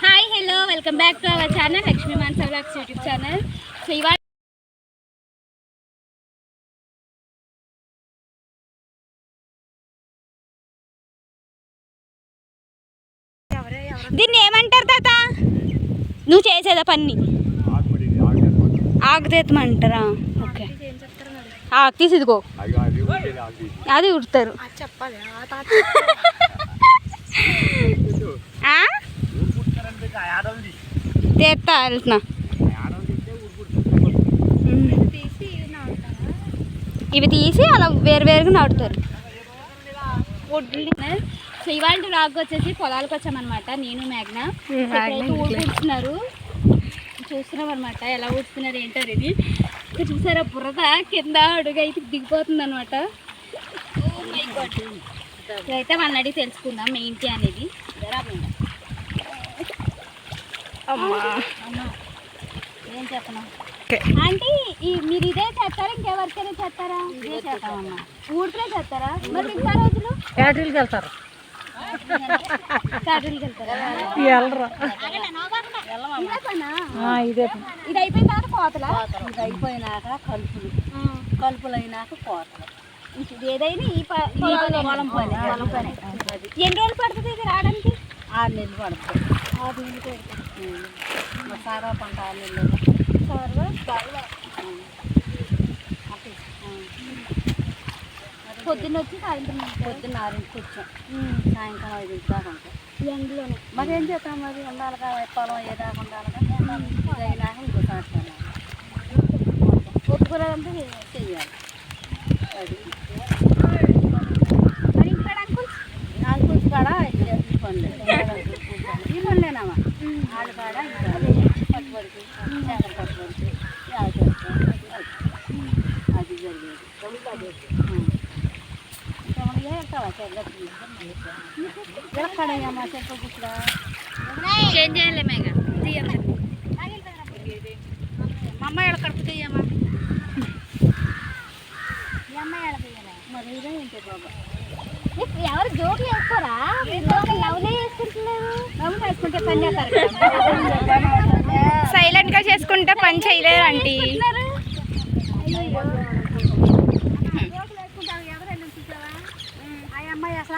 Hi hello welcome back to our channel Lakshmi Mansa vlogs YouTube channel so ఇవాళ దీన్ని ఏమంటారు తాత? నువ్వు చేసేదా పని ఆకుతేతమంటారా ఓకే. ఆకు తీసి ఇదిగో. అది ఉడతారు. చెప్పాలి. ఆ? తీస్తా వెళ్తున్నా. తీసి ఇవి తీసి అలా వేరు వేరుగా నాటుతారు. సో ఇవాళ రాగ్ వచ్చేసి పొలాలకు వచ్చామన్నమాట. నేను మేఘన. ఊడుకుంటున్నారు చూస్తున్నాం అనమాట ఎలా ఊడుస్తున్నారు ఏంటారు ఇది చూసారా బురద కింద అడుగు అయితే దిగిపోతుంది అనమాట ఇదైతే వాళ్ళని అడిగి తెలుసుకుందాం ఏంటి అనేది. అమ్మా. ఏం చెప్పను అంటే ఈ మీరు ఇదే చేస్తారా? ఇంకెవరికైనా చేస్తారా? ఇదే చేస్తామమ్మా ఊరికే చేస్తారా? మరి ఇంకా రోజులు? వెళ్తారు. ఇదే పనా? ఇదే. ఇది అయిపోయిన తర్వాత కోతలా ఇది అయిపోయినాక కలుపులు. కలుపులు అయినాక కోతలు ఏదైనా ఈ పొలం పని పొలం పని. ఎన్ని రోజులు పడుతుంది ఇది రావడానికి? ఆరు నెలలు పడుతుంది. ఆరు నెలలు పడుతుంది. సారా పంట ఆరు నెలలు బాగా పొద్దున్న వచ్చి సాయంత్రం. పొద్దున్న ఆరింటికి వచ్చాం. సాయంకాలం ఐదింటి దాకా ఉంటాం. ఎండలోనే. మరి ఏం చేస్తాం మరి? ఉండాలిగా పొలం ఏ దాకా ఉండాలిగా ఇది అయినాక ఇంకో సాయంత్రం ఒప్పుకోలేదంటే చెయ్యాలి అది మరి ఇక్కడ అంకుల్ నాకు కూర్చు కాడ ఈ పనులే ఈ పనులేనామా ఆడ కాడ పట్టుబడికి చేపలు పట్టుబడికి యాద చేస్తాం అది జరిగేది ఎక్కడయ్యమ్మా ఇక్కడ చేంజ్ మా అమ్మాయి కడుపు తీయమ్మా ఈ అమ్మాయి మరి ఇదే బాబా ఎవరు జోకులు వేసుకోరా మీరు లవ్లే వేసుకుంటున్నారు వేసుకుంటే పని చేస్తారు సైలెంట్గా చేసుకుంటే పని చేయలేరు అంటే ఆ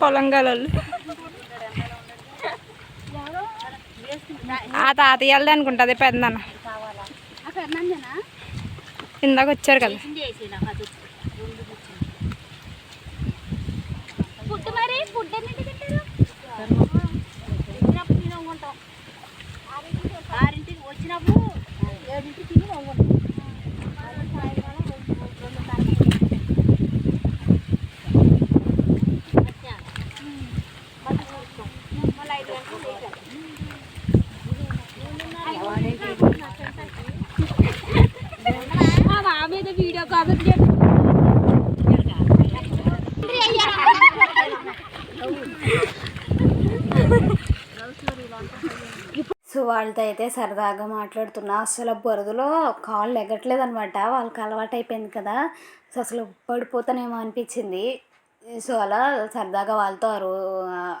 పొలంగాలు ఆ తాతయ్య వెళ్ళదు అనుకుంటుంది నందేనా ఇందాక వచ్చారు కదా. ఫుడ్ మరి? ఫుడ్ ఎన్నింటి ఆరింటికి వచ్చినప్పుడు ఏడింటికి తిని వంగుంటాం సాయంకాలం రెండు మళ్ళీ ఐదు గంటలకు మా మామ మీద వీడియో కాబట్టి సో వాళ్ళతో అయితే సరదాగా మాట్లాడుతున్నా. అసలు బురదలో కాళ్ళు ఎగట్లేదు అనమాట వాళ్ళకి అలవాటు అయిపోయింది కదా. సో అసలు పడిపోతానేమో అనిపించింది. సో అలా సరదాగా వాళ్ళతో ఆ రో-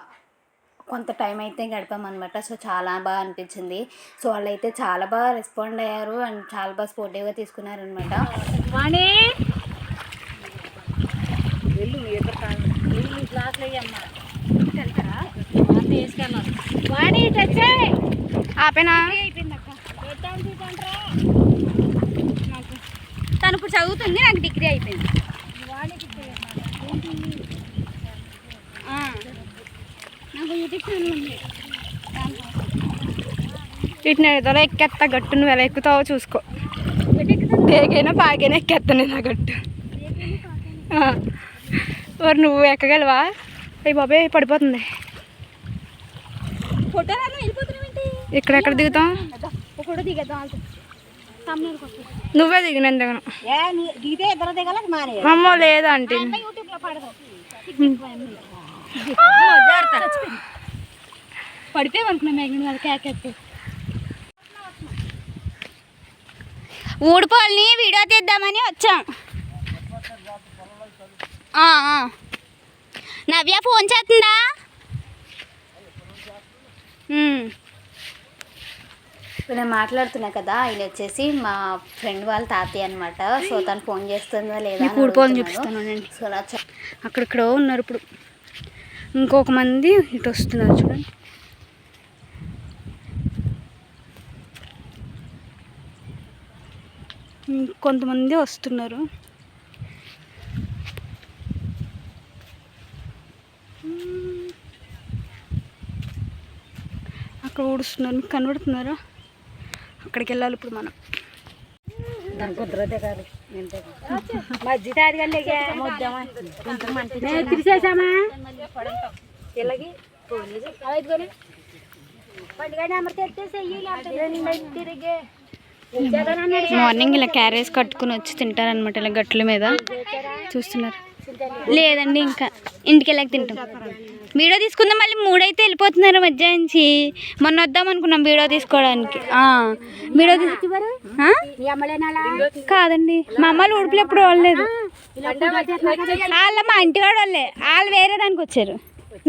కొంత టైం అయితే గడిపామన్నమాట సో చాలా బాగా అనిపించింది. సో వాళ్ళైతే చాలా బాగా రెస్పాండ్ అయ్యారు అండ్ చాలా బాగా స్పోర్టివ్గా తీసుకున్నారనమాట. వెళ్తారా తీసుకెళ్ళాలి వాణి తెచ్చే ఆపేనా? తను ఇప్పుడు చదువుతుంది నాకు డిగ్రీ అయిపోయింది. నాకు యూట్యూబ్ ఛానల్ ఉంది. వీటిని ఏదో ఎక్కేస్తా గట్టు నువ్వు ఎలా ఎక్కుతావో చూసుకో. దేగైనా బాగైనా ఎక్కేస్తాను నేను ఆ గట్టు. మరి నువ్వు ఎక్కగలవా? అయ్యి బాబాయ్ పడిపోతుంది. ఫోటో వెళ్ళిపోతుంది ఇక్కడెక్కడ దిగుతాం? నువ్వే దిగను ఏ నీ- దిగితే ఇద్దరు దిగాలి మానే అమ్మో లేదా. అంటే కేకెత్తి ఊడిపోల్ని వీడియో తీద్దామని వచ్చాం. నవ్య ఫోన్ చేస్తుందా. ఇప్పుడు నేను మాట్లాడుతున్నా కదా ఆయన వచ్చేసి మా ఫ్రెండ్ వాళ్ళ తాతయ్య అనమాట సో తను ఫోన్ చేస్తుందా లేదా అడుగుతున్నాను. చూపిస్తాను నేను సో అలా అక్కడెక్కడో ఉన్నారు ఇప్పుడు. ఇంకొక మంది ఇటు వస్తున్నారు చూడండి. కొంతమంది వస్తున్నారు. అక్కడ ఊడుస్తున్నారు. మీకు కనబడుతున్నారా? అక్కడికి వెళ్ళాలి ఇప్పుడు మనం. తిరిసేసామా? మార్నింగ్ ఇలా క్యారేజ్ కట్టుకుని వచ్చి తింటారనమాట ఇలా గట్ల మీద. చూస్తున్నారు. లేదండి ఇంకా. ఇంటికి వెళ్ళాక తింటాం. వీడియో తీసుకుందాం మళ్ళీ మూడైతే వెళ్ళిపోతున్నారు మధ్య నుంచి. మొన్న వద్దాం అనుకున్నాం వీడియో తీసుకోవడానికి. వీడియో కాదండి మా అమ్మలు ఉడుపులు ఎప్పుడు వాళ్ళలేదు. వాళ్ళ మా ఇంటికాడ వాళ్ళే. వాళ్ళు వేరే దానికి వచ్చారు.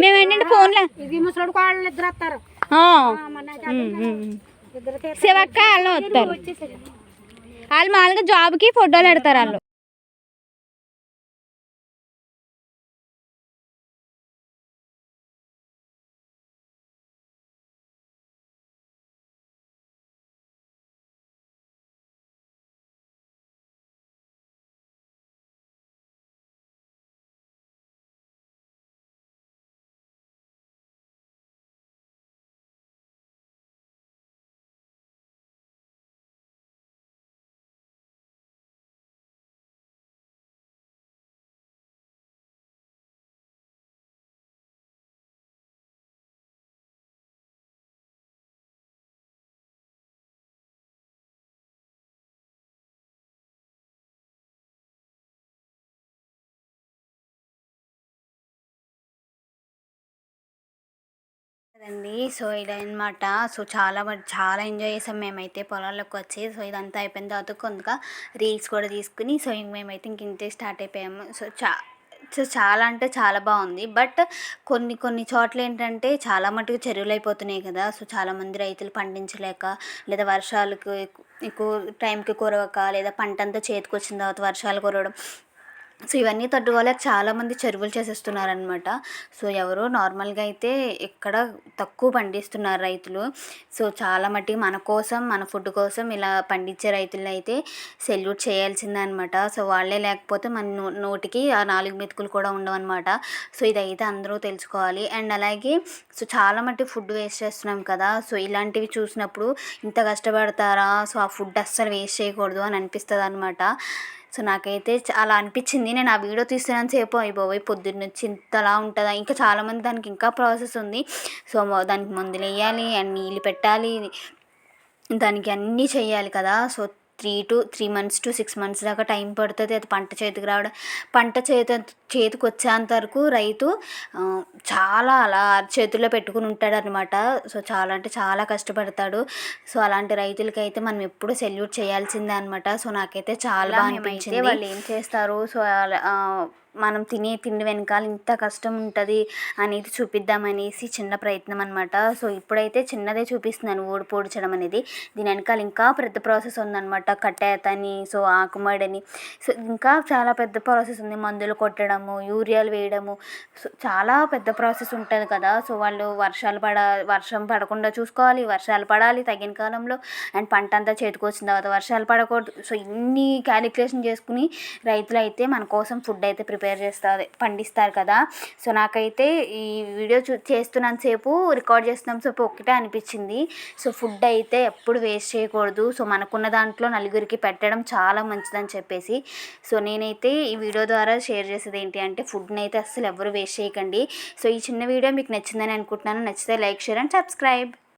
మేము ఏంటంటే ఫోన్లో శివక్క వాళ్ళు వస్తారు. వాళ్ళు మామూలుగా జాబ్కి ఫోటోలు పెడతారు వాళ్ళు. కదండి? సో ఇదన్నమాట. సో చాలా చాలా ఎంజాయ్ చేసాం మేమైతే పొలాల్లోకి వచ్చి. సో ఇదంతా అయిపోయిన తర్వాత కొంతగా రీల్స్ కూడా తీసుకుని సో ఇంక మేమైతే ఇంక ఇంతే స్టార్ట్ అయిపోయాము. సో చా సో చాలా అంటే చాలా బాగుంది. బట్ కొన్ని కొన్ని చోట్ల ఏంటంటే చాలా మటుకు చెరువులు అయిపోతున్నాయి కదా. సో చాలామంది రైతులు పండించలేక లేదా వర్షాలకు ఎక్కువ టైంకి కురవక లేదా పంట అంతా చేతికి వచ్చిన తర్వాత వర్షాలు కురవడం సో ఇవన్నీ తట్టుకోలేక చాలామంది చెరువులు చేసేస్తున్నారనమాట సో ఎవరు నార్మల్గా అయితే ఇక్కడ తక్కువ పండిస్తున్నారు రైతులు. సో చాలా మట్టి మన కోసం మన ఫుడ్ కోసం ఇలా పండించే రైతులను అయితే సెల్యూట్ చేయాల్సిందే అనమాట సో వాళ్ళే లేకపోతే మన నోటికి ఆ నాలుగు మెతుకులు కూడా ఉండవన్నమాట. సో ఇదైతే అందరూ తెలుసుకోవాలి. అండ్ అలాగే సో చాలా మట్టి ఫుడ్ వేస్ట్ చేస్తున్నాం కదా. సో ఇలాంటివి చూసినప్పుడు ఇంత కష్టపడతారా? సో ఆ ఫుడ్ అస్సలు వేస్ట్ చేయకూడదు అని అనిపిస్తుంది అనమాట సో నాకైతే చ- అలా అనిపించింది. నేను ఆ వీడియో తీస్తున్నాను సేపు. అయిపోయి పొద్దున్న నుంచి ఇంతలా ఉంటుందా? ఇంకా చాలామంది దానికి ఇంకా ప్రాసెస్ ఉంది. సో దానికి మందులు వేయాలి అండ్ నీళ్ళు పెట్టాలి. దానికి అన్నీ చేయాలి కదా. So three to three months to six months దాకా టైం పడుతుంది. అది పంట చేతికి రావడం పంట చేతి చేతికి వచ్చేంత వరకు రైతు చాలా అలా చేతుల్లో పెట్టుకుని ఉంటాడు అనమాట సో చాలా అంటే చాలా కష్టపడతాడు. సో అలాంటి రైతులకి అయితే మనం ఎప్పుడు సెల్యూట్ చేయాల్సిందే అనమాట సో నాకైతే చాలా అనిపించింది. వాళ్ళు ఏం చేస్తారు? సో మనం తినే తిండి వెనకాల ఇంత కష్టం ఉంటుంది అనేది చూపిద్దామనేసి చిన్న ప్రయత్నం అనమాట సో ఇప్పుడైతే చిన్నదే చూపిస్తున్నాను ఓడి పోడ్చడం అనేది. దీని వెనకాల ఇంకా పెద్ద ప్రాసెస్ ఉందన్నమాట కట్టేతని సో ఆకుమడని. సో ఇంకా చాలా పెద్ద ప్రాసెస్ ఉంది. మందులు కొట్టడము యూరియాలు వేయడము. సో చాలా పెద్ద ప్రాసెస్ ఉంటుంది కదా. సో వాళ్ళు వర్షాలు పడ వర్షం పడకుండా చూసుకోవాలి వర్షాలు పడాలి తగిన కాలంలో. అండ్ పంట అంతా చేతికి వచ్చిన తర్వాత వర్షాలు పడకూడదు. సో ఇన్ని క్యాలిక్యులేషన్ చేసుకుని రైతులు అయితే మన కోసం ఫుడ్ అయితే ప్రిపేర్ చేస్తారు పండిస్తారు కదా. సో నాకైతే ఈ వీడియో చూ చేస్తున్నంతసేపు రికార్డ్ చేస్తున్నాం సేపు ఒకటే అనిపించింది. సో ఫుడ్ అయితే ఎప్పుడు వేస్ట్ చేయకూడదు. సో మనకున్న దాంట్లో నలుగురికి పెట్టడం చాలా మంచిదని చెప్పేసి. సో నేనైతే ఈ వీడియో ద్వారా షేర్ చేసేది ఏంటి అంటే ఫుడ్ని అయితే అస్సలు ఎవరు వేస్ట్ చేయకండి. సో ఈ చిన్న వీడియో మీకు నచ్చిందని అనుకుంటున్నాను. నచ్చితే లైక్ షేర్ అండ్ సబ్స్క్రైబ్.